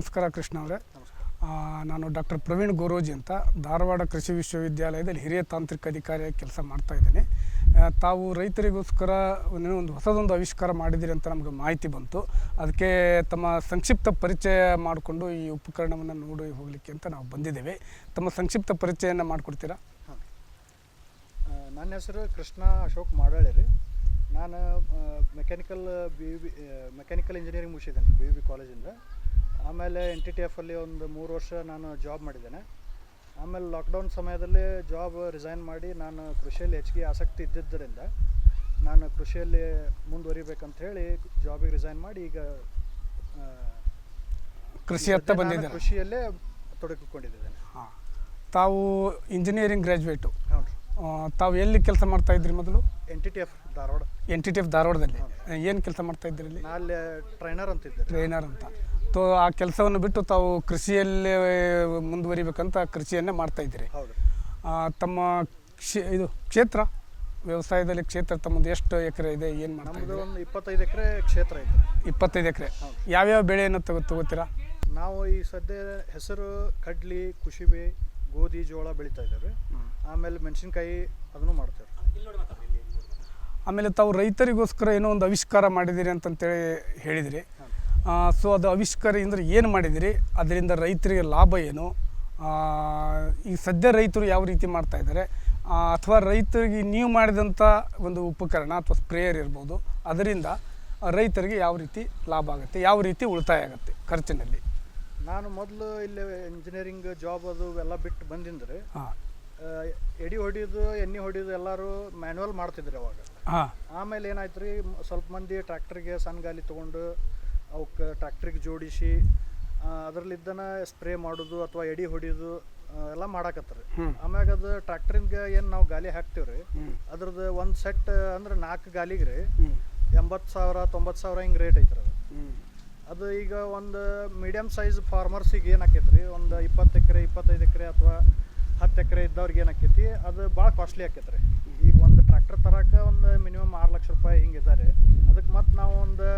ನಮಸ್ಕಾರ ಕೃಷ್ಣ ಅವರೇ. ನಾನು ಡಾಕ್ಟರ್ ಪ್ರವೀಣ್ ಗೋರೋಜಿ ಅಂತ ಧಾರವಾಡ ಕೃಷಿ ವಿಶ್ವವಿದ್ಯಾಲಯದಲ್ಲಿ ಹಿರಿಯ ತಾಂತ್ರಿಕ ಅಧಿಕಾರಿಯಾಗಿ ಕೆಲಸ ಮಾಡ್ತಾ ಇದ್ದೀನಿ. ತಾವು ರೈತರಿಗೋಸ್ಕರ ಒಂದು ಹೊಸದೊಂದು ಆವಿಷ್ಕಾರ ಮಾಡಿದಿರಿ ಅಂತ ನಮಗೆ ಮಾಹಿತಿ ಬಂತು. ಅದಕ್ಕೆ ತಮ್ಮ ಸಂಕ್ಷಿಪ್ತ ಪರಿಚಯ ಮಾಡಿಕೊಂಡು ಈ ಉಪಕರಣವನ್ನು ನೋಡಿ ಹೋಗಲಿಕ್ಕೆ ಅಂತ ನಾವು ಬಂದಿದ್ದೇವೆ. ತಮ್ಮ ಸಂಕ್ಷಿಪ್ತ ಪರಿಚಯನ ಮಾಡಿಕೊಡ್ತೀರಾ? ನನ್ನ ಹೆಸರು ಕೃಷ್ಣ ಅಶೋಕ್ ಮಾಡಾಳಿ ರೀ. ನಾನು mechanical B B mechanical engineering ಮುಗಿಸಿದ್ದೇನೆ B B ಕಾಲೇಜಿಂದ ಆಮೇಲೆ ಎನ್ ಟಿ ಟಿ ಎಫಲ್ಲಿ ಒಂದು ಮೂರು ವರ್ಷ ನಾನು ಜಾಬ್ ಮಾಡಿದ್ದೇನೆ. ಆಮೇಲೆ ಲಾಕ್ಡೌನ್ ಸಮಯದಲ್ಲಿ ಜಾಬ್ ರಿಸೈನ್ ಮಾಡಿ ನಾನು ಕೃಷಿಯಲ್ಲಿ ಹೆಚ್ಚಿಗೆ ಆಸಕ್ತಿ ಇದ್ದಿದ್ದರಿಂದ ನಾನು ಕೃಷಿಯಲ್ಲಿ ಮುಂದುವರಿಬೇಕಂತ ಹೇಳಿ ಜಾಬಿಗೆ ರಿಸೈನ್ ಮಾಡಿ ಈಗ ಕೃಷಿ ಹತ್ತ ಬಂದಿದ್ದೆ ಕೃಷಿಯಲ್ಲೇ ತೊಡಗಿಕೊಂಡಿದ್ದೇನೆ. ಹಾಂ. ತಾವು ಇಂಜಿನಿಯರಿಂಗ್ ಗ್ರ್ಯಾಜುಯೇಟು ಹೌದು. ತಾವು ಎಲ್ಲಿ ಕೆಲಸ ಮಾಡ್ತಾ ಇದ್ರಿ ಮೊದಲು? N T T F Dharwad. N T T F ಧಾರವಾಡದಲ್ಲಿ. ಏನು ಕೆಲಸ ಮಾಡ್ತಾ ಇದ್ರಿ ಅಲ್ಲಿ ಟ್ರೈನರ್ ಅಂತ ಟ್ರೈನರ್ ಅಂತ. ತೋ ಆ ಕೆಲಸವನ್ನು ಬಿಟ್ಟು ತಾವು ಕೃಷಿಯಲ್ಲೇ ಮುಂದುವರಿಬೇಕಂತ ಕೃಷಿಯನ್ನೇ ಮಾಡ್ತಾ ಇದ್ದೀರಿ. ತಮ್ಮ ಕ್ಷೇ ಇದು ಕ್ಷೇತ್ರ ವ್ಯವಸಾಯದಲ್ಲಿ ಕ್ಷೇತ್ರ ತಮ್ಮದು ಎಷ್ಟು ಎಕರೆ ಇದೆ ಏನು ಮಾಡ್ತಾರೆ ಇದ್ದೀರಿ? ಒಂದು ಇಪ್ಪತ್ತೈದು ಎಕರೆ ಕ್ಷೇತ್ರ ಇದೆ ಇಪ್ಪತ್ತೈದು ಎಕರೆ. ಯಾವ್ಯಾವ ಬೆಳೆಯನ್ನು ತಗೋ ತಗೋತೀರಾ? ನಾವು ಈ ಸದ್ಯ ಹೆಸರು ಕಡ್ಲಿ ಕುಶಿಬೆ ಗೋಧಿ ಜೋಳ ಬೆಳೀತಾ ಇದ್ದೇವೆ. ಆಮೇಲೆ ಮೆಣಸಿನ್ಕಾಯಿ ಅದನ್ನು ಮಾಡ್ತೇವೆ. ಆಮೇಲೆ ತಾವು ರೈತರಿಗೋಸ್ಕರ ಏನೋ ಒಂದು ಆವಿಷ್ಕಾರ ಮಾಡಿದ್ದೀರಿ ಅಂತಂತೇಳಿ ಹೇಳಿದಿರಿ. ಸೊ ಅದು ಆವಿಷ್ಕಾರ ಅಂದರೆ ಏನು ಮಾಡಿದಿರಿ? ಅದರಿಂದ ರೈತರಿಗೆ ಲಾಭ ಏನು? ಈಗ ಈ ಸದ್ಯ ರೈತರು ಯಾವ ರೀತಿ ಮಾಡ್ತಾ ಇದ್ದಾರೆ? ಅಥವಾ ರೈತರಿಗೆ ನೀವು ಮಾಡಿದಂಥ ಒಂದು ಉಪಕರಣ ಅಥವಾ ಸ್ಪ್ರೇಯರ್ ಇರ್ಬೋದು ಅದರಿಂದ ರೈತರಿಗೆ ಯಾವ ರೀತಿ ಲಾಭ ಆಗುತ್ತೆ? ಯಾವ ರೀತಿ ಉಳಿತಾಯ ಆಗುತ್ತೆ ಖರ್ಚಿನಲ್ಲಿ? ನಾನು ಮೊದಲು ಇಲ್ಲಿ ಇಂಜಿನಿಯರಿಂಗ್ ಜಾಬ್ ಅದು ಎಲ್ಲ ಬಿಟ್ಟು ಬಂದಿಂದ್ರೆ ಎಡಿ ಹೊಡಿಯೋದು ಎಣ್ಣೆ ಹೊಡಿಯೋದು ಎಲ್ಲರೂ ಮ್ಯಾನ್ಯಲ್ ಮಾಡ್ತಿದ್ರು ಅವಾಗ. ಹಾಂ. ಆಮೇಲೆ ಏನಾಯ್ತು ರೀ ಸ್ವಲ್ಪ ಮಂದಿ ಟ್ರ್ಯಾಕ್ಟರ್ಗೆ ಸಣ್ಣ ಗಾಲಿ ತೊಗೊಂಡು ಅವಕ್ಕೆ ಟ್ರ್ಯಾಕ್ಟ್ರಿಗೆ ಜೋಡಿಸಿ ಅದರಲ್ಲಿದ್ದನ ಸ್ಪ್ರೇ ಮಾಡೋದು ಅಥವಾ ಎಡಿ ಹೊಡಿಯೋದು ಎಲ್ಲ ಮಾಡಾಕತ್ತಾರೆ. ಆಮ್ಯಾಗ ಅದು ಟ್ರ್ಯಾಕ್ಟ್ರಿಂದ ಏನು ನಾವು ಗಾಲಿ ಹಾಕ್ತೀವಿ ರೀ ಅದ್ರದ್ದು ಒಂದು ಸೆಟ್ ಅಂದ್ರೆ ನಾಲ್ಕು ಗಾಲಿಗೆ ರೀ ಎಂಬತ್ತು ಸಾವಿರ ತೊಂಬತ್ತು ಸಾವಿರ ಹಿಂಗೆ ರೇಟ್ ಐತ್ರಿ ಅದು. ಅದು ಈಗ ಒಂದು ಮೀಡಿಯಮ್ ಸೈಜ್ ಫಾರ್ಮರ್ಸಿಗೆ ಏನು ಆಕೈತೆ ರೀ ಒಂದು ಇಪ್ಪತ್ತು ಎಕರೆ ಇಪ್ಪತ್ತೈದು ಎಕರೆ ಅಥವಾ ಹತ್ತು ಎಕರೆ ಇದ್ದವ್ರಿಗೆ ಏನು ಆಕೈತಿ ಅದು ಭಾಳ ಕಾಸ್ಟ್ಲಿ ಆಕೈತೆ ರೀ ಈಗ ಒಂದು ಟ್ರ್ಯಾಕ್ಟರ್ ತರಕ್ಕೆ ಒಂದು ಮಿನಿಮಮ್ ಆರು ಲಕ್ಷ ರೂಪಾಯಿ ಹಿಂಗೆ ಇದ್ದಾರೆ ಅದಕ್ಕೆ ಮತ್ತು ನಾವು ಒಂದು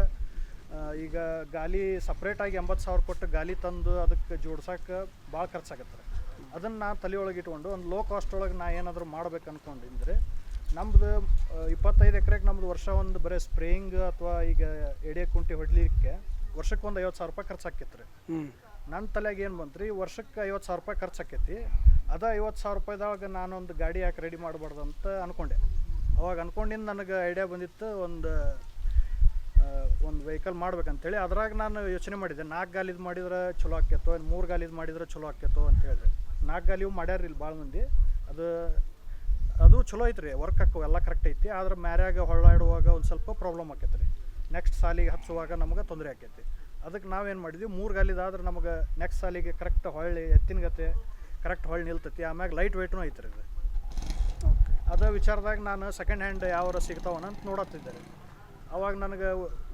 ಈಗ ಗಾಲಿ ಸಪ್ರೇಟಾಗಿ ಎಂಬತ್ತು ಸಾವಿರ ಕೊಟ್ಟು ಗಾಲಿ ತಂದು ಅದಕ್ಕೆ ಜೋಡ್ಸೋಕೆ ಭಾಳ ಖರ್ಚಾಗತ್ತೆ. ರೀ ಅದನ್ನು ನಾ ತಲೆಯೊಳಗೆ ಇಟ್ಕೊಂಡು ಒಂದು ಲೋ ಕಾಸ್ಟ್ ಒಳಗೆ ನಾ ಏನಾದರೂ ಮಾಡ್ಬೇಕು ಅಂದ್ಕೊಂಡಿದ್ರೆ ನಮ್ಮದು ಇಪ್ಪತ್ತೈದು ಎಕರೆಗೆ ನಮ್ಮದು ವರ್ಷ ಒಂದು ಬರೀ ಸ್ಪ್ರೇಯಿಂಗ್ ಅಥವಾ ಈಗ ಎಡೆ ಕುಂಟಿ ಹೊಡ್ಲಿಕ್ಕೆ ವರ್ಷಕ್ಕೆ ಒಂದು ಐವತ್ತು ಸಾವಿರ ರೂಪಾಯಿ ಖರ್ಚು ಆಕೈತೆ ರೀ ನನ್ನ ತಲೆಗೆ ಏನು ಬಂತು ರೀ ವರ್ಷಕ್ಕೆ ಐವತ್ತು ಸಾವಿರ ರೂಪಾಯಿ ಖರ್ಚು ಆಕೈತಿ ಅದ ಐವತ್ತು ಸಾವಿರ ರೂಪಾಯಿದಾಗ ನಾನೊಂದು ಗಾಡಿ ಯಾಕೆ ರೆಡಿ ಮಾಡಬಾರ್ದು ಅಂತ ಅನ್ಕೊಂಡೆ. ಅವಾಗ ಅಂದ್ಕೊಂಡಿಂದ ನನಗೆ ಐಡಿಯಾ ಬಂದಿತ್ತು ಒಂದು ಒಂದು ವೆಹಿಕಲ್ ಮಾಡ್ಬೇಕಂತೇಳಿ ಅದ್ರಾಗ ನಾನು ಯೋಚನೆ ಮಾಡಿದ್ದೆ. ನಾಲ್ಕು ಗಾಲಿದು ಮಾಡಿದ್ರೆ ಚಲೋ ಆಕೇತೋ ಮೂರು ಗಾಲಿದು ಮಾಡಿದ್ರೆ ಚಲೋ ಆಕೇತೋ ಅಂತ ಹೇಳಿದೆ ನಾಲ್ಕು ಗಾಲಿವು ಮಾಡ್ಯಾರ ಇಲ್ಲಿ ಭಾಳ ಮಂದಿ. ಅದು ಅದು ಚಲೋ ಐತ್ರಿ ವರ್ಕ್ ಹಾಕೋ ಎಲ್ಲ ಕರೆಕ್ಟ್ ಐತಿ ಆದ್ರೆ ಮ್ಯಾರ್ಯಾಗ ಹೊಳ್ಳಾಡುವಾಗ ಒಂದು ಸ್ವಲ್ಪ ಪ್ರಾಬ್ಲಮ್ ಆಕೈತೆ ರೀ ನೆಕ್ಸ್ಟ್ ಸಾಲಿಗೆ ಹಚ್ಚುವಾಗ ನಮಗೆ ತೊಂದರೆ ಆಕೈತಿ ಅದಕ್ಕೆ ನಾವೇನು ಮಾಡಿದ್ವಿ ಮೂರು ಗಾಲಿದಾದ್ರೆ ನಮಗೆ ನೆಕ್ಸ್ಟ್ ಸಾಲಿಗೆ ಕರೆಕ್ಟ್ ಹೊಳ್ಳಿ ಎತ್ತಿನ ಗತೆ ಕರೆಕ್ಟ್ ಹೊಳ್ಳಿ ನಿಲ್ತೈತಿ ಆಮ್ಯಾಗ ಲೈಟ್ ವೆಯ್ಟ್ನೂ ಐತ್ರಿ ಇದು ಓಕೆ ಅದ ವಿಚಾರದಾಗ ನಾನು ಸೆಕೆಂಡ್ ಹ್ಯಾಂಡ್ ಯಾವ ಸಿಗ್ತಾವನಂತ ನೋಡತ್ತಿದ್ದೆ ರೀ. ಅವಾಗ ನನಗೆ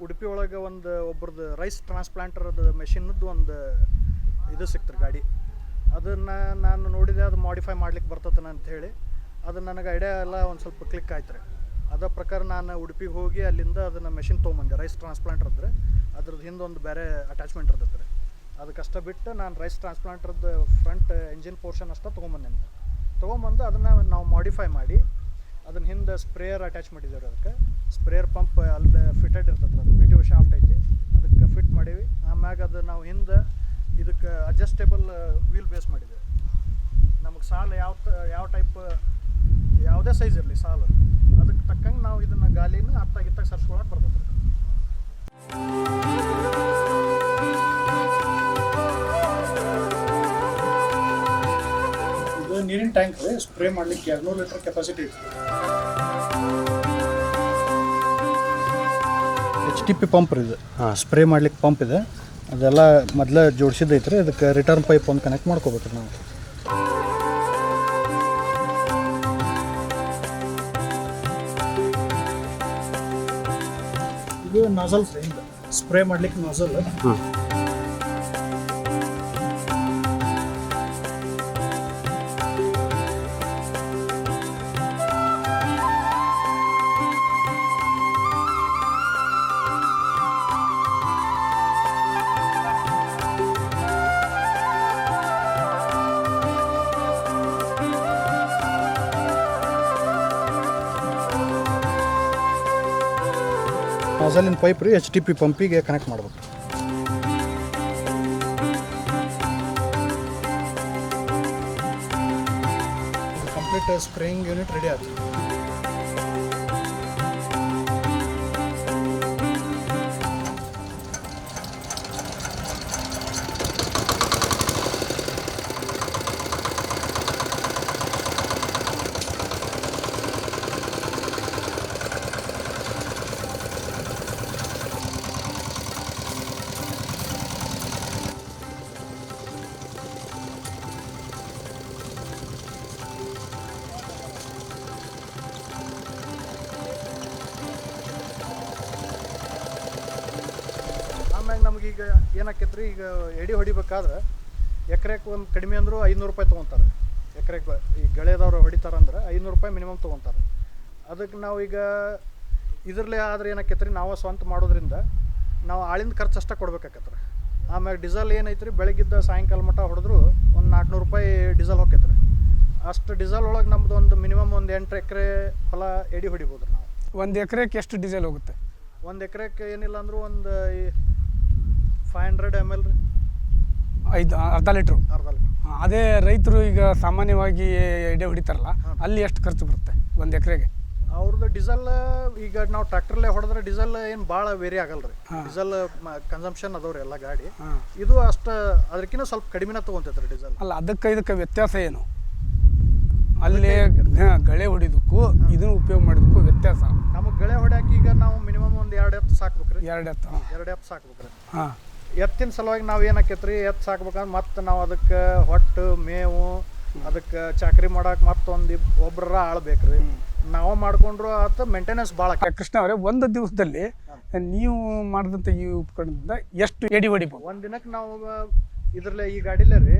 ಉಡುಪಿ ಒಳಗೆ ಒಂದು ಒಬ್ರದ್ದು ರೈಸ್ ಟ್ರಾನ್ಸ್ಪ್ಲಾಂಟರ್ದು ಮೆಷಿನದ್ದು ಒಂದು ಇದು ಸಿಕ್ತು ಗಾಡಿ. ಅದನ್ನು ನಾನು ನೋಡಿದೆ, ಅದು ಮಾಡಿಫೈ ಮಾಡ್ಲಿಕ್ಕೆ ಬರ್ತತನ ಅಂತ ಹೇಳಿ ಅದು ನನಗೆ ಐಡಿಯಾ ಎಲ್ಲ ಒಂದು ಸ್ವಲ್ಪ ಕ್ಲಿಕ್ ಆಯ್ತು ರೀ ಅದರ ಪ್ರಕಾರ ನಾನು ಉಡುಪಿಗೆ ಹೋಗಿ ಅಲ್ಲಿಂದ ಅದನ್ನು ಮೆಷಿನ್ ತೊಗೊಂಬಂದೆ ರೈಸ್ ಟ್ರಾನ್ಸ್ಪ್ಲಾಂಟರ್ ಅದ್ರ. ಅದ್ರದ್ದು ಹಿಂದೆ ಒಂದು ಬೇರೆ ಅಟ್ಯಾಚ್ಮೆಂಟ್ ಇರ್ತೈತೆ ರೀ ಕಷ್ಟ ಬಿಟ್ಟು ನಾನು ರೈಸ್ ಟ್ರಾನ್ಸ್ಪ್ಲಾಂಟರ್ದು ಫ್ರಂಟ್ ಎಂಜಿನ್ ಪೋರ್ಷನ್ ಅಷ್ಟೇ ತೊಗೊಂಬಂದೆ ತೊಗೊಂಬಂದು ಅದನ್ನು ನಾವು ಮಾಡಿಫೈ ಮಾಡಿ ಅದನ್ನ ಹಿಂದೆ ಸ್ಪ್ರೇಯರ್ ಅಟ್ಯಾಚ್ ಮಾಡಿದ್ದೇವೆ ಅದಕ್ಕೆ. ಸ್ಪ್ರೇಯರ್ ಪಂಪ್ ಅಲ್ಲಿ ಫಿಟೆಡ್ ಇರ್ತದೆ ಅದು ಪಿ ಟಿ ಒ ಶಾಫ್ಟ್ ಐತಿ. ಅದಕ್ಕೆ ಫಿಟ್ ಮಾಡೀವಿ. ಆಮ್ಯಾಗ ಅದು ನಾವು ಹಿಂದೆ ಇದಕ್ಕೆ ಅಡ್ಜಸ್ಟೇಬಲ್ ವೀಲ್ ಬೇಸ್ ಮಾಡಿದ್ದೇವೆ. ನಮಗೆ ಸಾಲು ಯಾವ ಯಾವ ಟೈಪ್ ಯಾವುದೇ ಸೈಜ್ ಇರಲಿ ಸಾಲು. ಅದಕ್ಕೆ ತಕ್ಕಂಗೆ ನಾವು ಇದನ್ನು ಗಾಲಿನ ಅತ್ತಾಗಿತ್ತಾಗ ಸರ್ಸ್ಕೊಳಕ್ಕೆ ಬರ್ತದೆ ನೀರಿನ ಟ್ಯಾಂಕ್ ರೀ ಸ್ಪ್ರೇ ಮಾಡಲಿಕ್ಕೆ ಎರಡ್ನೂರು ಲೀಟರ್ ಕೆಪಾಸಿಟಿ ಇತ್ತು. ಎಚ್ ಟಿ ಪಿ ಪಂಪ್ ಇದೆ. ಹಾಂ. ಸ್ಪ್ರೇ ಮಾಡ್ಲಿಕ್ಕೆ ಪಂಪ್ ಇದೆ. ಅದೆಲ್ಲ ಮೊದಲೇ ಜೋಡಿಸಿದ್ದೈತೆ ರೀ ಅದಕ್ಕೆ ರಿಟರ್ನ್ ಪೈಪ್ ಒಂದು ಕನೆಕ್ಟ್ ಮಾಡ್ಕೋಬೇಕು ನಾವು. ಇದು ನಾಸಲ್ ಫ್ರೀ ಸ್ಪ್ರೇ ಮಾಡ್ಲಿಕ್ಕೆ ನಾಜಲ್ ನಾಸಲಿನ ಪೈಪ್ ರೀ ಎಚ್ ಟಿ ಪಿ ಪಂಪಿಗೆ ಕನೆಕ್ಟ್ ಮಾಡ್ಬೇಕು ಕಂಪ್ಲೀಟ್ ಸ್ಪ್ರೇಯಿಂಗ್ ಯೂನಿಟ್ ರೆಡಿ ಆಯ್ತು. ನಮಗೀಗ ಏನಾಕೈತ್ರಿ? ಈಗ ಎಡಿ ಹೊಡಿಬೇಕಾದ್ರೆ ಎಕರೆಗೆ ಒಂದು ಕಡಿಮೆ ಅಂದರೂ ಐನೂರು ರೂಪಾಯಿ ತೊಗೊತಾರೆ. ಎಕರೆಗೆ ಈ ಗೆಳೆಯದವ್ರು ಹೊಡಿತಾರಂದ್ರೆ ಐನೂರು ರೂಪಾಯಿ ಮಿನಿಮಮ್ ತೊಗೊತಾರೆ. ಅದಕ್ಕೆ ನಾವು ಈಗ ಇದರಲ್ಲೇ ಆದ್ರೆ ಏನಾಕೈತ್ರಿ? ನಾವು ಸ್ವಂತ ಮಾಡೋದ್ರಿಂದ ನಾವು ಆಳಿಂದ ಖರ್ಚು ಅಷ್ಟೇ ಕೊಡ್ಬೇಕಾಕತ್ರಿ. ಆಮ್ಯಾಗ ಡೀಸೆಲ್ ಏನೈತ್ರಿ? ಬೆಳಗ್ಗಿದ್ದ ಸಾಯಂಕಾಲ ಮಟ್ಟ ಹೊಡೆದ್ರು ಒಂದು ನಾಲ್ಕುನೂರು ರೂಪಾಯಿ ಡೀಸೆಲ್ ಹೋಗ್ತೈತ್ರಿ ಅಷ್ಟು ಡೀಸೆಲ್ ಒಳಗೆ ನಮ್ದು ಒಂದು ಮಿನಿಮಮ್ ಒಂದು ಎಂಟು ಎಕರೆ ಹೊಲ ಎಡಿ ಹೊಡಿಬೋದು ನಾವು. ಒಂದು ಎಕರೆಗೆ ಎಷ್ಟು ಡೀಸೆಲ್ ಹೋಗುತ್ತೆ? ಒಂದು ಎಕರೆಗೆ ಏನಿಲ್ಲ ಅಂದರೂ ಒಂದು ಫೈವ್ ಹಂಡ್ರೆಡ್ ಎಂ ಎಲ್ ರೀ. ಐದು ಅರ್ಧ ಲೀಟ್ರು. ಅರ್ಧ ಲೀಟ್ರ್. ಅದೇ ರೈತರು ಈಗ ಸಾಮಾನ್ಯವಾಗಿ ಎಡೆ ಹೊಡಿತಾರಲ್ಲ ಅಲ್ಲಿ ಎಷ್ಟು ಖರ್ಚು ಬರುತ್ತೆ ಒಂದು ಎಕರೆಗೆ? ಅವ್ರದ್ದು ಡೀಸೆಲ್ ಈಗ ನಾವು ಟ್ರ್ಯಾಕ್ಟರ್ಲೆ ಹೊಡೆದ್ರೆ ಡೀಸೆಲ್ ಏನು ಭಾಳ ವೇರಿ ಆಗಲ್ಲ ರೀ. ಡೀಸೆಲ್ ಕನ್ಸಂಪ್ಷನ್ ಅದಾವ್ರಿ ಎಲ್ಲ ಗಾಡಿ. ಹಾಂ. ಇದು ಅಷ್ಟು ಅದಕ್ಕಿಂತ ಸ್ವಲ್ಪ ಕಡಿಮೆನ ತೊಗೊಂತೈತೆ ರೀ ಡೀಸೆಲ್ ಅಲ್ಲ ಅದಕ್ಕೆ ಇದಕ್ಕೆ ವ್ಯತ್ಯಾಸ ಏನು? ಅಲ್ಲಿ ಗಳೆ ಹೊಡಿದಕ್ಕೂ ಇದನ್ನು ಉಪಯೋಗ ಮಾಡಿದಕ್ಕೂ ವ್ಯತ್ಯಾಸ. ನಮಗೆ ಗಳೆ ಹೊಡ್ಯಾಕ ಈಗ ನಾವು ಮಿನಿಮಮ್ ಒಂದು ಎರಡು ಎತ್ತು ಸಾಕ್ಬೇಕ್ರಿ. ಎರಡು ಎತ್ತು ಎರಡು ಎತ್ತು ಸಾಕ್ಬೇಕ್ರಿ. ಹಾಂ. ಎತ್ತಿನ ಸಲುವಾಗಿ ನಾವು ಏನಾಕೈತ್ರಿ? ಎತ್ತು ಸಾಕ್ಬೇಕಂದ್ರೆ ಮತ್ತೆ ನಾವು ಅದಕ್ಕೆ ಹೊಟ್ಟು ಮೇವು ಅದಕ್ಕೆ ಚಾಕ್ರಿ ಮಾಡಕ್ಕೆ ಮತ್ತೊಂದು ಒಬ್ಬರ ಆಳ್ಬೇಕು ರೀ ನಾವು ಮಾಡಿಕೊಂಡ್ರು ಆತ ಮೇಂಟೆನೆನ್ಸ್ ಭಾಳ ಕೃಷ್ಣ ಅವರೇ ಒಂದು ದಿವಸದಲ್ಲಿ ನೀವು ಮಾಡಿದಂಥ ಈ ಉಪಕರಣದಿಂದ ಎಷ್ಟು ಎಡಿ ಹೊಡಿಬೋದು ಒಂದು ದಿನಕ್ಕೆ ನಾವು ಇದರಲ್ಲಿ ಈ ಗಾಡಿಲೆ ರೀ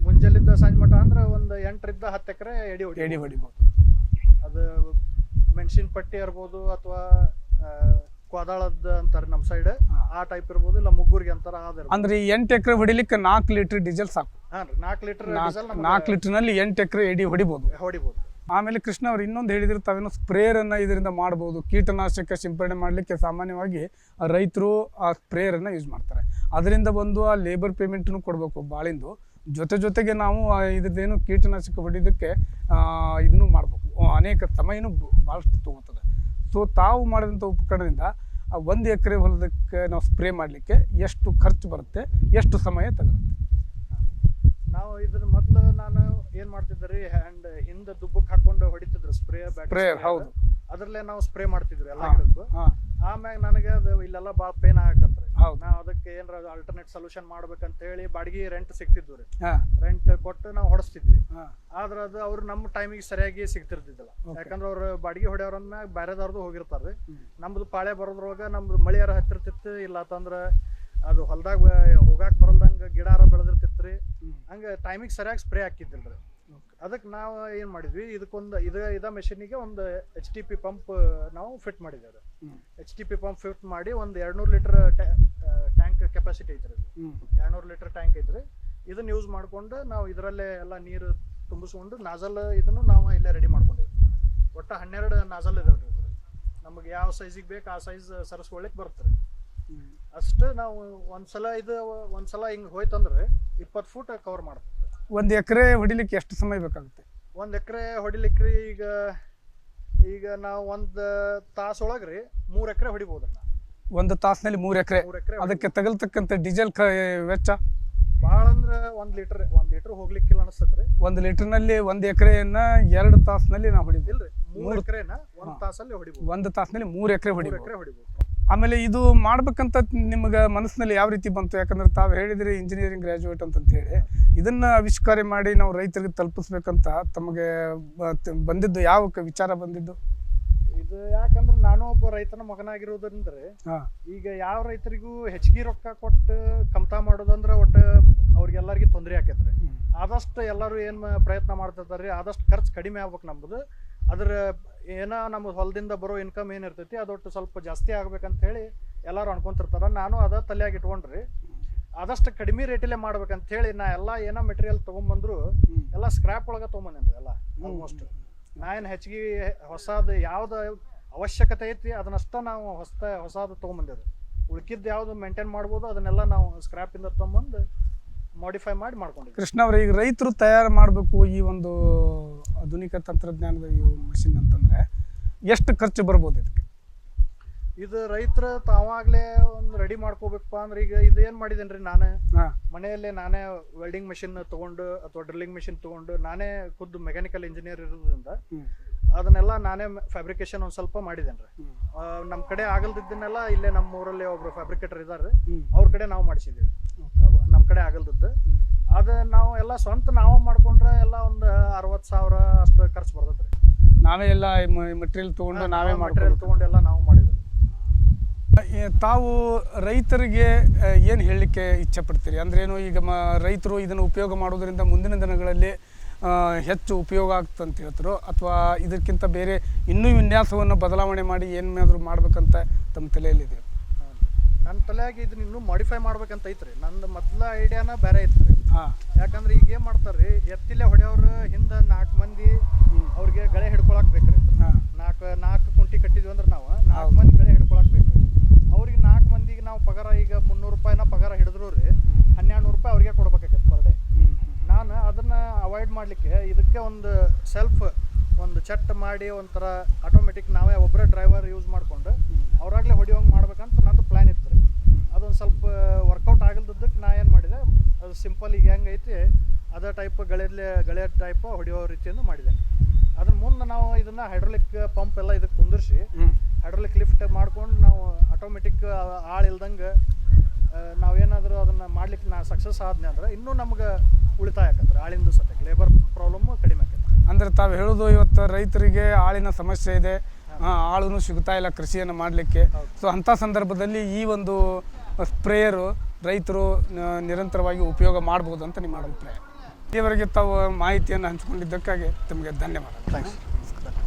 ಮುಂಜಾಲಿದ್ದ ಸಂಜೆ ಮಟ ಅಂದ್ರೆ ಒಂದು ಎಂಟರಿಂದ ಹತ್ತು ಎಕರೆ ಎಡಿ ಹೊಡಿ ಎಡಿ ಹೊಡಿಬೋದು ಅದು ಮೆಣಸಿನ ಪಟ್ಟಿ ಇರ್ಬೋದು ಅಥವಾ ಕೋದಾಳದ ಅಂತಾರೆ ನಮ್ಮ ಸೈಡ್ ಆ ಟೈಪ್ ಇರ್ಬೋದು ಇಲ್ಲ ಮುಗ್ಗುರಿಗೆ ಅಂತಾರ ಅದ ಅಂದ್ರೆ ಈ ಎಂಟು ಎಕರೆ ಹೊಡಿಲಿಕ್ಕೆ ನಾಲ್ಕು ಲೀಟರ್ ಡೀಸೆಲ್ ಸಾಕು. ಹಾಂ ರೀ ನಾಲ್ಕು ಲೀಟರ್ ಡೀಸೆಲ್ ನಾಲ್ಕು ಲೀಟರ್ನಲ್ಲಿ ಎಂಟು ಎಕರೆ ಎಡಿ ಹೊಡಿಬೋದು. ಹೊಡಿಬೋದು. ಆಮೇಲೆ ಕೃಷ್ಣ ಅವ್ರು ಇನ್ನೊಂದು ಹೇಳಿದ್ರು ತಾವೇನು ಸ್ಪ್ರೇಯರನ್ನು ಇದರಿಂದ ಮಾಡ್ಬೋದು ಕೀಟನಾಶಕ ಸಿಂಪಡಣೆ ಮಾಡಲಿಕ್ಕೆ ಸಾಮಾನ್ಯವಾಗಿ ರೈತರು ಆ ಸ್ಪ್ರೇಯರನ್ನು ಯೂಸ್ ಮಾಡ್ತಾರೆ. ಅದರಿಂದ ಬಂದು ಆ ಲೇಬರ್ ಪೇಮೆಂಟನ್ನು ಕೊಡಬೇಕು ಬಾಳಿಂದು. ಜೊತೆ ಜೊತೆಗೆ ನಾವು ಇದ್ರದೇನು ಇದ್ರದ್ದೇನು ಕೀಟನಾಶಕ ಹೊಡಿಯೋದಕ್ಕೆ ಇದನ್ನು ಮಾಡಬೇಕು. ಅನೇಕ ಸಮಯನೂ ಭಾಳಷ್ಟು ತೊಗೊತದೆ. ಸೊ ತಾವು ಮಾಡಿದಂಥ ಉಪಕರಣದಿಂದ ಆ ಒಂದು ಎಕರೆ ಹೊಲದಕ್ಕೆ ನಾವು ಸ್ಪ್ರೇ ಮಾಡಲಿಕ್ಕೆ ಎಷ್ಟು ಖರ್ಚು ಬರುತ್ತೆ ಎಷ್ಟು ಸಮಯ ತಗೊಳುತ್ತೆ ನಾವು ಇದ್ರ ಮೊದಲು ನಾನು ಏನು ಮಾಡ್ತಿದ್ದೆ ರೀ ಹ್ಯಾಂಡ್ ಹಿಂದೆ ದುಬ್ಬಕ್ಕೆ ಹಾಕೊಂಡು ಹೊಡಿತಿದ್ರು ಸ್ಪ್ರೇ ಸ್ಪ್ರೇ ಹೌದು. ಅದರಲ್ಲೇ ನಾವು ಸ್ಪ್ರೇ ಮಾಡ್ತಿದ್ವಿ ಎಲ್ಲ. ಗಿಡಕ್ಕೂ ಆಮ್ಯಾಗ ನನಗೆ ಅದು ಇಲ್ಲೆಲ್ಲ ಭಾಳ ಪೇನ್ ಹೌದು. ನಾವು ಅದಕ್ಕೆ ಏನಾರ ಆಲ್ಟರ್ನೇಟ್ ಸೊಲ್ಯೂಷನ್ ಮಾಡ್ಬೇಕಂತ ಹೇಳಿ ಬಾಡಿಗೆ ರೆಂಟ್ ಸಿಗ್ತಿದ್ವು ರೀ. ರೆಂಟ್ ಕೊಟ್ಟು ನಾವು ಹೊಡಿಸ್ತಿದ್ವಿ. ಆದ್ರ ಅದು ಅವ್ರು ನಮ್ಮ ಟೈಮಿಗೆ ಸರಿಯಾಗಿ ಸಿಗ್ತಿರ್ತಿದ್ದಿಲ್ಲ. ಯಾಕಂದ್ರೆ ಅವ್ರು ಬಾಡಿಗೆ ಹೊಡೆಯೋರ ಅಂದ್ಮ್ಯಾಗ ಬೇರೆದವ್ರದ್ದು ಹೋಗಿರ್ತಾರ್ರಿ ನಮ್ದು ಪಾಳೆ ಬರೋದ್ರೊಳಗೆ ನಮ್ದು ಮಳಿಯಾರ ಹತ್ತಿರ್ತಿತ್ತು ಇಲ್ಲ ಅಂತಂದ್ರೆ ಅದು ಹೊಲ್ದಾಗ ಹೋಗಾಕ್ ಬರಲ್ದಂಗ ಗಿಡಾರ ಬೆಳೆದಿರ್ತಿತ್ರಿ ಹಂಗೆ ಟೈಮಿಗೆ ಸರಿಯಾಗಿ ಸ್ಪ್ರೇ ಹಾಕಿದ್ದಿಲ್ರಿ ಅದಕ್ಕೆ ನಾವು ಏನು ಮಾಡಿದ್ವಿ ಇದಕ್ಕೊಂದು ಇದ ಇದ ಮೆಷಿನಿಗೆ ಒಂದು ಎಚ್ ಟಿ ಪಿ ಪಂಪ್ ನಾವು ಫಿಟ್ ಮಾಡಿದ್ದೇವೆ. H T P pump fit ಮಾಡಿ ಒಂದು ಎರಡ್ನೂರು ಲೀಟರ್ ಕೆಪಾಸಿಟಿ ಐತ್ರಿ ಎರಡ್ನೂರು ಲೀಟರ್ ಟ್ಯಾಂಕ್ ಐತ್ರಿ ಇದನ್ನ ಯೂಸ್ ಮಾಡ್ಕೊಂಡು ನಾವು ಇದರಲ್ಲೇ ಎಲ್ಲ ನೀರು ತುಂಬಿಸ್ಕೊಂಡು ನಾಜಲ್ ಇದನ್ನು ನಾವು ಇಲ್ಲೇ ರೆಡಿ ಮಾಡ್ಕೊಂಡಿವಿ ಒಟ್ಟು ಹನ್ನೆರಡು ನಾಜಲ್ ಇದಾವೆ ರೀ ಇದ್ರಲ್ಲಿ. ನಮಗೆ ಯಾವ ಸೈಜಿಗೆ ಬೇಕು ಆ ಸೈಜ್ ಸರಿಸ್ಕೊಳ್ಳಿಕ್ಕೆ ಬರುತ್ತೆ ಅಷ್ಟು ನಾವು ಒಂದ್ಸಲ ಇದು ಒಂದ್ಸಲ ಹಿಂಗೆ ಹೋಯ್ತಂದ್ರೆ ಇಪ್ಪತ್ತು ಫೂಟ್ ಕವರ್ ಮಾಡ್ತೀವಿ ಒಂದು ಎಕರೆ ಹೊಡಿಲಿಕ್ಕೆ ಎಷ್ಟು ಸಮಯ ಬೇಕಾಗುತ್ತೆ? ಒಂದು ಎಕರೆ ಹೊಡಿಲಿಕ್ರಿ ಈಗ ಈಗ ನಾವು ಒಂದು ತಾಸೊಳಗೆ ರೀ ಮೂರು ಎಕರೆ ಹೊಡಿಬೋದು ನಾವು ಒಂದು ತಾಸಿನಲ್ಲಿ ಮೂರು ಎಕರೆ. ಮೂರು ಎಕರೆ ಅದಕ್ಕೆ ತಗಲ್ತಕ್ಕಂಥ ಡೀಸೆಲ್ ಕ ವೆಚ್ಚ? ಭಾಳ ಅಂದ್ರೆ ಒಂದು ಲೀಟರ್ ಒಂದು ಲೀಟರ್ ಹೋಗ್ಲಿಕ್ಕಿಲ್ಲ ಅನಿಸ್ತದೆ ರೀ. ಒಂದು ಲೀಟರ್ನಲ್ಲಿ ಒಂದು ಎಕರೆಯನ್ನ ಎರಡು ತಾಸಿನಲ್ಲಿ ನಾವು ಹೊಡಿಬೋದು. ಇಲ್ರಿ ಮೂರು ಎಕರೆನ ಒಂದು ತಾಸಲ್ಲಿ ಹೊಡಿಬೋದು. ಒಂದು ತಾಸಿನಲ್ಲಿ ಮೂರು ಎಕರೆ ಹೊಡಿ ಎಕರೆ ಹೊಡಿಬೋದು. ಆಮೇಲೆ ಇದು ಮಾಡ್ಬೇಕಂತ ನಿಮ್ಗೆ ಮನಸ್ಸಿನಲ್ಲಿ ಯಾವ ರೀತಿ ಬಂತು? ಯಾಕಂದ್ರೆ ತಾವು ಹೇಳಿದ್ರಿ ಇಂಜಿನಿಯರಿಂಗ್ ಗ್ರಾಜುಯೇಟ್ ಅಂತ ಹೇಳಿ. ಇದನ್ನ ಆವಿಷ್ಕಾರ ಮಾಡಿ ನಾವು ರೈತರಿಗೆ ತಲುಪಿಸ್ಬೇಕಂತ ತಮಗೆ ಬಂದಿದ್ದು ಯಾವ ವಿಚಾರ ಬಂದಿದ್ದು? ಇದು ಯಾಕಂದ್ರೆ ನಾನು ಒಬ್ಬ ರೈತನ ಮಗನಾಗಿರೋದ್ರಿಂದ ರೀ ಈಗ ಯಾವ ರೈತರಿಗೂ ಹೆಚ್ಚಿಗೆ ರೊಕ್ಕ ಕೊಟ್ಟು ಕಮತಾ ಮಾಡೋದಂದ್ರೆ ಒಟ್ಟು ಅವ್ರಿಗೆಲ್ಲರಿಗೆ ತೊಂದರೆ ಆಕೈತ್ರಿ. ಆದಷ್ಟು ಎಲ್ಲರೂ ಏನು ಪ್ರಯತ್ನ ಮಾಡ್ತಿರ್ತಾರೆ ಆದಷ್ಟು ಖರ್ಚು ಕಡಿಮೆ ಆಗ್ಬೇಕು ನಮ್ಮದು ಅದ್ರ ಏನೋ ನಮ್ಮ ಹೊಲದಿಂದ ಬರೋ ಇನ್ಕಮ್ ಏನಿರ್ತೈತಿ ಅದೊಟ್ಟು ಸ್ವಲ್ಪ ಜಾಸ್ತಿ ಆಗ್ಬೇಕಂತ ಹೇಳಿ ಎಲ್ಲರೂ ಅನ್ಕೊಂತಿರ್ತಾರೆ. ನಾನು ಅದ ತಲೆಯಾಗಿ ಇಟ್ಕೊಂಡ್ರಿ. ಆದಷ್ಟು ಕಡಿಮೆ ರೇಟಲ್ಲೇ ಮಾಡ್ಬೇಕಂತ ಹೇಳಿ ನಾ ಎಲ್ಲ ಏನೋ ಮೆಟೀರಿಯಲ್ ತೊಗೊಂಬಂದ್ರು ಎಲ್ಲ ಸ್ಕ್ರ್ಯಾಪ್ ಒಳಗೆ ತೊಗೊಂಬಂದೇನ್ರಿ ಎಲ್ಲ ಆಲ್ಮೋಸ್ಟ್ ನಾ ಏನು ಹೆಚ್ಚಿಗೆ ಹೊಸದು ಯಾವ್ದು ಅವಶ್ಯಕತೆ ಐತಿ ಅದನ್ನಷ್ಟ ನಾವು ಹೊಸದ ಹೊಸದು ತೊಗೊಂಬಂದೇವೆ ಉಳ್ಕಿದ್ದು ಯಾವುದು ಮೇಂಟೈನ್ ಮಾಡ್ಬೋದು, ಅದನ್ನೆಲ್ಲ ನಾವು ಸ್ಕ್ರ್ಯಾಪಿಂದ ತೊಗೊಂಬಂದು ಮಾಡಿಫೈ ಮಾಡಿ ಮಾಡ್ಕೊಂಡು ಕೃಷ್ಣ ಅವ್ರ, ಈಗ ರೈತರು ತಯಾರು ಮಾಡಬೇಕು ಈ ಒಂದು ಆಧುನಿಕ ತಂತ್ರಜ್ಞಾನದ ಈ ಮಷಿನ್ ಅಂತಂದರೆ, ಎಷ್ಟು ಖರ್ಚು ಬರ್ಬೋದು ಇದಕ್ಕೆ? ಇದು ರೈತರ ತಾವಾಗ್ಲೇ ಒಂದು ರೆಡಿ ಮಾಡ್ಕೋಬೇಕಪ್ಪ ಅಂದ್ರೆ ಈಗ ಇದು ಏನು ಮಾಡಿದೇನ್ರಿ ನಾನೇ? ಮನೆಯಲ್ಲೇ ನಾನೇ ವೆಲ್ಡಿಂಗ್ ಮೆಷಿನ್ ತಗೊಂಡು ಅಥವಾ ಡ್ರಿಲ್ಲಿಂಗ್ ಮೆಷಿನ್ ತಗೊಂಡು ನಾನೇ ಖುದ್ದು ಮೆಕ್ಯಾನಿಕಲ್ ಇಂಜಿನಿಯರ್ ಇರೋದ್ರಿಂದ ಅದನ್ನೆಲ್ಲ ನಾನೇ ಫ್ಯಾಬ್ರಿಕೇಶನ್ ಒಂದ್ ಸ್ವಲ್ಪ ಮಾಡಿದೇನ್ರಿ. ನಮ್ಮ ಕಡೆ ಆಗಲ್ದಿದ್ದನ್ನೆಲ್ಲ ಇಲ್ಲೇ ನಮ್ಮ ಊರಲ್ಲಿ ಒಬ್ರು ಫ್ಯಾಬ್ರಿಕೇಟರ್ ಇದಾರೆ. ಅವ್ರ ಕಡೆ ನಾವು ಮಾಡಿಸಿದೀವಿ. ನಮ್ಮ ಕಡೆ ಆಗಲ್ದದ್ದು. ಅದ ನಾವು ಎಲ್ಲ ಸ್ವಂತ ನಾವು ಮಾಡ್ಕೊಂಡ್ರೆ ಎಲ್ಲ ಒಂದು ಅರವತ್ತು ಸಾವಿರ ಅಷ್ಟು ಖರ್ಚು ಬರ್ತದ್ರಿ. ನಾವೇ ಎಲ್ಲ ಮೆಟೀರಿಯಲ್ ತಗೊಂಡು ನಾವೇ ಮೆಟೀರಿಯಲ್ ತಗೊಂಡು ತೊಗೊಂಡೆಲ್ಲ ನಾವು ಮಾಡಿದ್ವಿ ತಾವು ರೈತರಿಗೆ ಏನು ಹೇಳಲಿಕ್ಕೆ ಇಚ್ಛೆ ಪಡ್ತೀರಿ ಅಂದ್ರೇನು ಈಗ ಮ ರೈತರು ಇದನ್ನು ಉಪಯೋಗ ಮಾಡೋದರಿಂದ ಮುಂದಿನ ದಿನಗಳಲ್ಲಿ ಹೆಚ್ಚು ಉಪಯೋಗ ಆಗ್ತಂತ ಹೇಳ್ತಾರೋ? ಅಥವಾ ಇದಕ್ಕಿಂತ ಬೇರೆ ಇನ್ನೂ ವಿನ್ಯಾಸವನ್ನು ಬದಲಾವಣೆ ಮಾಡಿ ಏನಾದರೂ ಮಾಡ್ಬೇಕಂತ ತಮ್ಮ ತಲೆಯಲ್ಲಿದೆ? ನನ್ನ ತಲೆಯಾಗಿ ಇದನ್ನ ಇನ್ನೂ ಮಾಡಿಫೈ ಮಾಡ್ಬೇಕಂತ ಐತ್ರಿ. ನಂದು ಮೊದಲ ಐಡಿಯಾನ ಬೇರೆ ಐತ್ರಿ. ಹಾಂ. ಯಾಕಂದ್ರೆ ಈಗ ಏನು ಮಾಡ್ತಾರ್ರಿ ಎತ್ತಿಲೆ ಹೊಡೆಯವ್ರು ಹಿಂದೆ ನಾಲ್ಕು ಮಂದಿ ಅವ್ರಿಗೆ ಗಳೆ ಹಿಡ್ಕೊಳಕ್ ಬೇಕ್ರಿ. ಹಾಂ. ನಾಲ್ಕು ನಾಲ್ಕು ಕುಂಟಿ ಕಟ್ಟಿದ್ವಿ ಅಂದ್ರೆ ನಾವು ನಾಲ್ಕು ಮಂದಿ ಗಳೆ ಹಿಡ್ಕೊಳಕ್ ಬೇಕ್ರಿ. ಅವ್ರಿಗೆ ನಾಲ್ಕು ಮಂದಿಗೆ ನಾವು ಪಗಾರ ಈಗ ಮುನ್ನೂರು ರೂಪಾಯಿನ ಪಗಾರ ಹಿಡಿದ್ರು ರೀ ಹನ್ನೆರಡು ನೂರು ರೂಪಾಯಿ ಅವ್ರಿಗೆ ಕೊಡ್ಬೇಕಾಗತ್ತೆ ಪರ್ ಡೇ ನಾನು ಅದನ್ನು ಅವಾಯ್ಡ್ ಮಾಡಲಿಕ್ಕೆ ಇದಕ್ಕೆ ಒಂದು ಸೆಲ್ಫ್ ಒಂದು ಚಟ್ ಮಾಡಿ ಒಂಥರ ಆಟೋಮೆಟಿಕ್ ನಾವೇ ಒಬ್ಬರೇ ಡ್ರೈವರ್ ಯೂಸ್ ಮಾಡಿಕೊಂಡು ಅವರಾಗಲೇ ಹೊಡಿಯೋಂಗೆ ಮಾಡ್ಬೇಕಂತ ನಂದು ಪ್ಲ್ಯಾನ್ ಇತ್ತು ರೀ. ಅದೊಂದು ಸ್ವಲ್ಪ ವರ್ಕೌಟ್ ಆಗಲ್ದದ್ದಕ್ಕೆ ನಾ ಏನು ಮಾಡಿದೆ ಅದು ಸಿಂಪಲ್ ಈಗ ಹೆಂಗೈತಿ ಅದೇ ಟೈಪ್ ಗಳೇ ಗಳೆ ಟೈಪ್ ಹೊಡೆಯೋ ರೀತಿಯಿಂದ ಮಾಡಿದ್ದೇನೆ. ಅದ್ರ ಮುಂದೆ ನಾವು ಇದನ್ನು ಹೈಡ್ರೋಲಿಕ್ ಪಂಪ್ ಎಲ್ಲ ಇದಕ್ಕೆ ಕುಂದಿರ್ಸಿ ಹೈಡ್ರೋಲಿಕ್ ಲಿಫ್ಟ್ ಮಾಡ್ಕೊಂಡು ನಾವು ಆಟೋಮೆಟಿಕ್ ಆಳು ಇಲ್ದಂಗೆ ನಾವೇನಾದರೂ ಅದನ್ನು ಮಾಡ್ಲಿಕ್ಕೆ ನಾ ಸಕ್ಸಸ್ ಆದ್ನೆ ಅಂದ್ರೆ ಇನ್ನೂ ನಮ್ಗೆ ಉಳಿತಾಯ ಆಕತ್ರಿ. ಆಳಿಂದು ಸತ್ಯ ಲೇಬರ್ ಪ್ರಾಬ್ಲಮ್ಮು ಕಡಿಮೆ ಆಕೈತೆ ಅಂದರೆ ತಾವು ಹೇಳೋದು ಇವತ್ತು ರೈತರಿಗೆ ಆಳಿನ ಸಮಸ್ಯೆ ಇದೆ. ಆಳು ಸಿಗ್ತಾ ಇಲ್ಲ ಕೃಷಿಯನ್ನು ಮಾಡಲಿಕ್ಕೆ. ಸೊ ಅಂಥ ಸಂದರ್ಭದಲ್ಲಿ ಈ ಒಂದು ಸ್ಪ್ರೇಯರು ರೈತರು ನಿರಂತರವಾಗಿ ಉಪಯೋಗ ಮಾಡ್ಬೋದು ಅಂತ ನಿಮ್ಮ ಅಭಿಪ್ರಾಯ. ಈವರೆಗೆ ತಾವು ಮಾಹಿತಿಯನ್ನು ಹಂಚಿಕೊಂಡಿದ್ದಕ್ಕಾಗಿ ತಮಗೆ ಧನ್ಯವಾದ. ಥ್ಯಾಂಕ್ಸ್